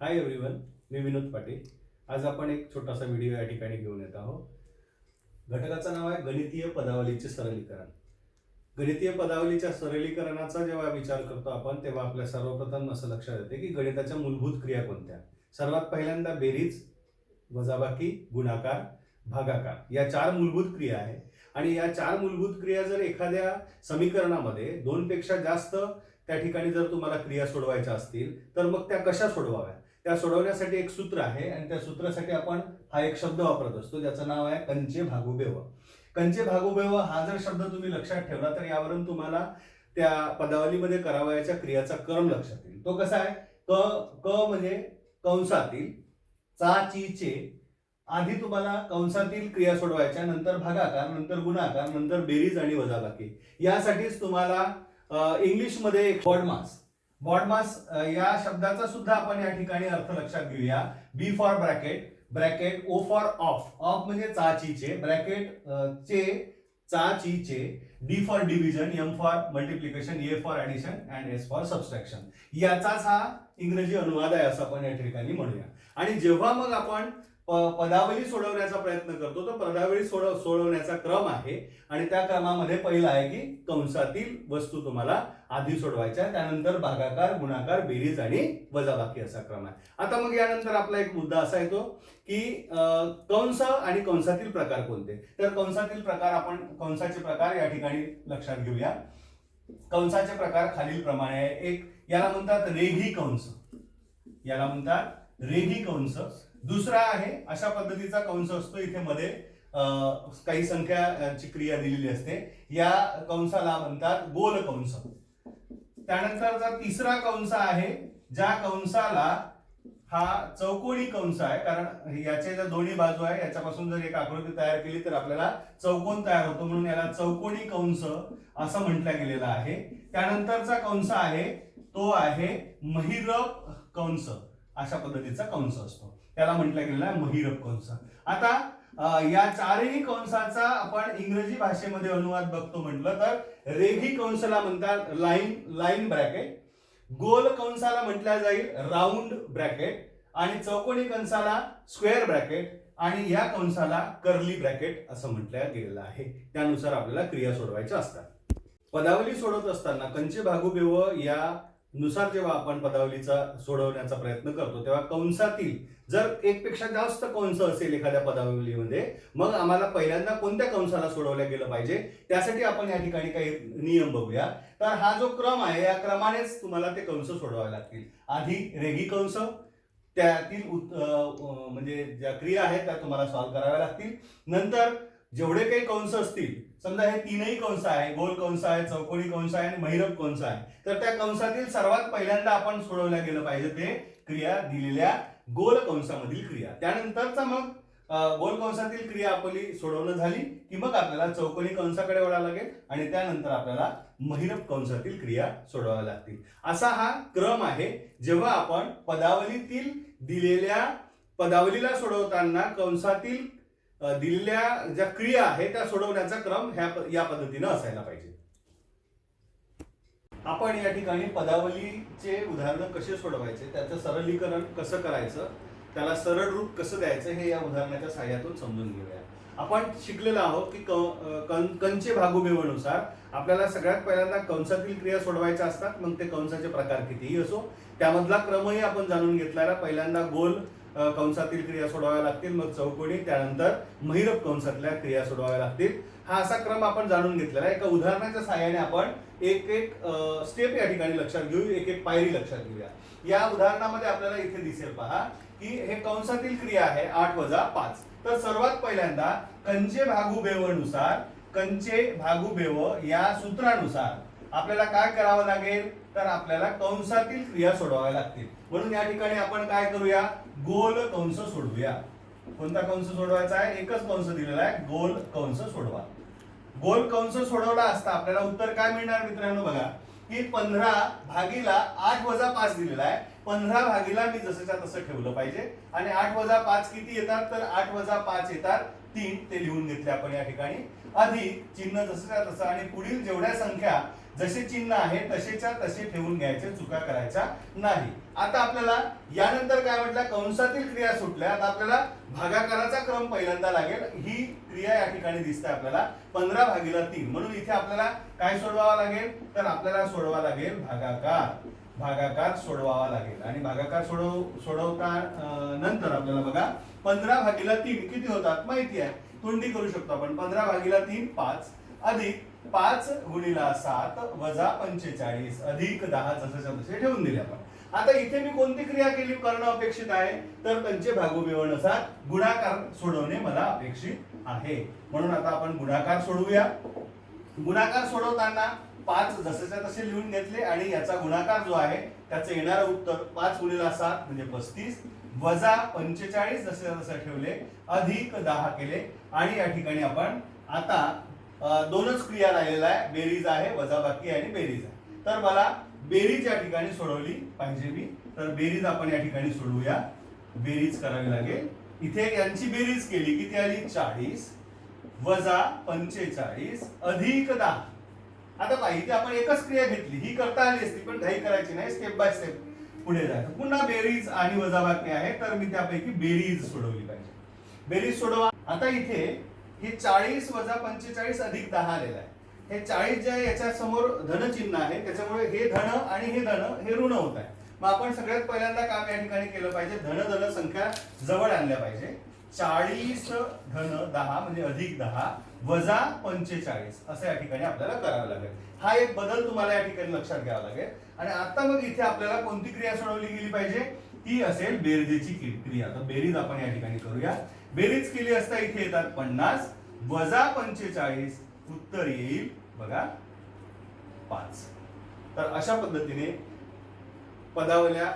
Hi everyone मी विनोद पाटील. आज आपण एक छोटासा व्हिडिओ या ठिकाणी घेऊन येत आहोत. घटकाचं नाव आहे गणितीय पदावलीचे सरलीकरण. गणितीय पदावलीच्या सरलीकरणाचा जेव्हा विचार करतो आपण तेव्हा आपल्या सर्वप्रथम असं लक्षात येते की गणिताच्या मूलभूत क्रिया कोणत्या? सर्वात पहिल्यांदा बेरीज वजाबाकी गुणाकार भागाकार. या चार मूलभूत क्रिया आहे. आणि या चार मूलभूत क्रिया जर एखाद्या समीकरणामध्ये दोनपेक्षा जास्त त्या ठिकाणी जर तुम्हाला क्रिया सोडवायच्या असतील तर मग त्या कशा सोडवाव्या त्या सोडवण्यासाठी एक सूत्र आहे आणि त्या सूत्रासाठी आपण हा एक शब्द वापरत असतो ज्याचं नाव आहे कंचे भागुबेव. कंचे भागुबेव हा जर शब्द तुम्ही लक्षात ठेवला तर यावरून तुम्हाला त्या पदावलीमध्ये करावयाच्या क्रियाचा क्रम लक्षात येईल. तो कसा आहे? क क म्हणजे कंसातील चा ची चे. आधी तुम्हाला कंसातील क्रिया सोडवायच्या नंतर भागाकार नंतर गुणाकार नंतर बेरीज आणि वजाबाकी. यासाठीच तुम्हाला इंग्लिशमध्ये एक मास बॉडमास या शब्दाचा सुद्धा आपण या ठिकाणी अर्थ लक्षात घेऊया. B for bracket bracket O for of of म्हणजे चाचीचे ब्रॅकेट चे चाचीचे. D for division M for multiplication A for addition and S for subtraction याचाच हा इंग्रजी अनुवाद आहे असं आपण या ठिकाणी म्हणूया. आणि जेव्हा मग आपण पदावली सोडवण्याचा प्रयत्न करतो. तर पदावली सोडव सोडवण्याचा क्रम आहे. आणि त्या क्रमामध्ये पहिला आहे की कंसातील वस्तू तुम्हाला आधी सोडवायच्या त्यानंतर भागाकार गुणाकार बेरीज आणि वजाबाकी असा क्रम आहे. आता मग यानंतर आपला एक मुद्दा असा येतो की कंस आणि कंसातील प्रकार कोणते? तर कंसातील प्रकार आपण कंसाचे प्रकार या ठिकाणी लक्षात घेऊया. कंसाचे प्रकार खालील प्रमाणे आहे. एक याला म्हणतात रेघी कंस. याला म्हणतात रेघी कंस. दुसरा आहे अशा पद्धतीचा कंस असतो इथे मध्ये अं, काही संख्याची क्रिया दिलेली असते. या कंसाला म्हणतात गोल कंस. त्यानंतरचा तिसरा कंस आहे ज्या कंसाला हा चौकोनी कंस आहे कारण याचे जर दोन्ही बाजू आहे याच्यापासून जर एक आकृती तयार केली तर आपल्याला चौकोन तयार होतो. म्हणून याला चौकोनी कंस असं म्हटलं गेलेलं आहे. त्यानंतरचा कंस आहे तो आहे महिरप कंस. अशा पद्धतीचा कंस असतो. त्याला म्हटलं गेलेला आहे महिरप कंस. आता या चारही कंसाचा आपण इंग्रजी भाषेमध्ये अनुवाद बघतो म्हटलं तर रेघी कंसाला म्हणतात लाईन लाईन ब्रॅकेट. गोल कंसाला म्हटल्या जाईल राऊंड ब्रॅकेट. आणि चौकोनी कंसाला स्क्वेअर ब्रॅकेट. आणि या कंसाला कर्ली ब्रॅकेट असं म्हटलं गेलेलं आहे. त्यानुसार आपल्याला क्रिया सोडवायच्या असतात. पदावली सोडवत असताना कंचे भागुबेव या नुसार जेव्हा आपण पदावलीचा सोडवण्याचा प्रयत्न करतो तेव्हा कंसातील जर एकपेक्षा जास्त कंस असेल एखाद्या पदावलीमध्ये मग आम्हाला पहिल्यांदा कोणत्या कंसाला सोडवल्या गेलं पाहिजे? त्यासाठी आपण या ठिकाणी काही नियम बघूया. तर हा जो क्रम आहे या क्रमानेच तुम्हाला ते कंस सोडवावे लागतील. आधी रेगी कंस त्यातील उत- म्हणजे ज्या क्रिया आहेत त्या तुम्हाला सॉल्व्ह कराव्या लागतील. नंतर जेवढे काही कंस असतील समजा हे तीनही कंस आहे गोल कंस आहे चौकोनी कंस आहे आणि महिरप कंस आहे तर त्या कंसातील सर्वात पहिल्यांदा आपण सोडवल्या गेलं पाहिजे ते क्रिया दिलेल्या गोल कंसामधील क्रिया. त्यानंतरचा मग गोल कंसातील क्रिया आपली सोडवणं झाली की मग आपल्याला चौकोनी कंसाकडे वळावं लागेल आणि त्यानंतर आपल्याला महिरप कंसातील क्रिया सोडवाव्या लागतील. असा हा क्रम आहे जेव्हा आपण पदावलीतील दिलेल्या पदावलीला सोडवताना कंसातील दिलेल्या ज्या क्रिया आहेत त्या सोडवण्याचा क्रम ह्या या पद्धतीनं असायला पाहिजे. आपण या ठिकाणी पदावलीचे उदाहरण कसे सोडवायचे त्याचं सरलीकरण कसं करायचं त्याला सरळ रूप कसं द्यायचं हे या उदाहरणाच्या सहाय्यातून समजून घेऊया. आपण शिकलेलो आहोत की कं- कंचे भागुबेवनुसार आपल्याला सगळ्यात पहिल्यांदा कंसातील क्रिया सोडवायच्या असतात मग ते कंसाचे प्रकार कितीही असो त्यामधला क्रमही आपण जाणून घेतलेला पहिल्यांदा गोल कंसातील क्रिया सोडवाव्या लागतील मग चौकोनी त्यानंतर महिरप कंसातल्या क्रिया सोडवाव्या लागतील. हा असा क्रम आपण जाणून घेतलेला आहे. एका उदाहरणाच्या सहाय्याने आपण एक एक स्टेप या ठिकाणी लक्षात घेऊ एक एक पायरी लक्षात घेऊया. या उदाहरणामध्ये आपल्याला इथे दिसेल पहा की हे कंसातील क्रिया आहे आठ वजा पाच. तर सर्वात पहिल्यांदा कंचे भागुबेवनुसार कंचे भागुबेव या सूत्रानुसार आपल्याला काय करावं लागेल? तर आपल्याला कंसातील क्रिया सोडवाव्या लागतील. म्हणून या ठिकाणी आपण काय करूया? गोल कंस सोडवूया. कोणता कंस सोडवायचा आहे? एकच कंस दिलेला आहे. गोल कंस सोडवा. गोल कंस सोडवला असता आपल्याला उत्तर काय मिळणार मित्रांनो बघा? की पंधरा भागीला आठ वजा पाच दिलेला आहे. पंधरा भागीला मी जसंच्या तसं ठेवलं पाहिजे. आणि आठ वजा पाच किती येतात? तर आठ वजा पाच येतात. तीन ते लिहून घेतले आपण या ठिकाणी. अधिक चिन्ह जसंच्या तसं आणि पुढील जेवढ्या संख्या जसे चिन्ह आहे तसेच्या तसे ठेवून घ्यायचे चुका करायच्या नाही. आता आपल्याला यानंतर काय म्हटलं? कंसातील क्रिया सुटल्या. आता आपल्याला भागाकाराचा क्रम पहिल्यांदा लागेल. ही क्रिया या ठिकाणी दिसते आपल्याला. पंधरा भागीला तीन. म्हणून इथे आपल्याला काय सोडवावा लागेल? तर आपल्याला सोडवा लागेल भागाकार. भागाकार सोडवावा लागेल. आणि भागाकार सोडव सोडवता नंतर आपल्याला बघा पंधरा भागीला तीन किती होतात माहिती आहे? तोंडी करू शकतो आपण. पंधरा भागीला तीन पाच. अधिक पाच गुणिला सात वजा पंचेचाळीस. अधिक दहा जसं तसे ठेवून दिले आपण. आता इथे मी कोणती क्रिया केली? करणं अपेक्षित आहे. तर त्यांचे भागोविवरणाचा गुणाकार सोडवणे मला अपेक्षित आहे. म्हणून आता आपण गुणाकार सोडवूया. गुणाकार सोडवताना पाच जसेच्या तसे लिहून घेतले आणि याचा गुणाकार जो आहे त्याचं येणारं उत्तर पाच गुणिला सात म्हणजे पस्तीस. वजा पंचेचाळीस जसे तसे ठेवले अधिक दहा केले. आणि या ठिकाणी आपण आता दोनच क्रिया राहिलेला आहे. बेरीज आहे वजाबाकी आणि बेरीज आहे. तर मला बेरीज या ठिकाणी सोडवली पाहिजे मी. तर बेरीज आपण या ठिकाणी सोडवूया. बेरीज करावी लागेल. इथे यांची बेरीज केली किती आली? चाळीस. वजा पंचेचाळीस अधिक दहा. आता पाहिजे इथे आपण एकच क्रिया घेतली. ही करता आली असती पण घाई करायची नाही स्टेप बाय स्टेप पुढे जायचं पुन्हा बेरीज आणि वजाबाकी आहे तर मी त्यापैकी बेरीज सोडवली पाहिजे. बेरीज सोडवा. आता इथे हे चाळीस वजा पंचेचाळीस अधिक दहा आलेलं आहे. हे चाळीस जे आहे याच्या समोर धन चिन्ह आहे. त्याच्यामुळे हे धन आणि हे धन हे ऋण होत आहे. मग आपण सगळ्यात पहिल्यांदा काम या ठिकाणी केलं पाहिजे. धन धन संख्या जवळ आणल्या पाहिजे. चाळीस धन दहा म्हणजे अधिक दहा वजा पंचेचाळीस असं या ठिकाणी आपल्याला करावं लागेल. हा एक बदल तुम्हाला या ठिकाणी लक्षात घ्यावा लागेल. आणि आता मग इथे आपल्याला कोणती क्रिया सोडवली गेली पाहिजे? ती असेल बेरजेची क्रिया. तर बेरीज आपण या ठिकाणी करूया. बेरीज केली असता इथे येतात पन्नास वजा पंचेचाळीस उत्तर येईल बघा पाच. तर अशा पद्धतीने पदावल्या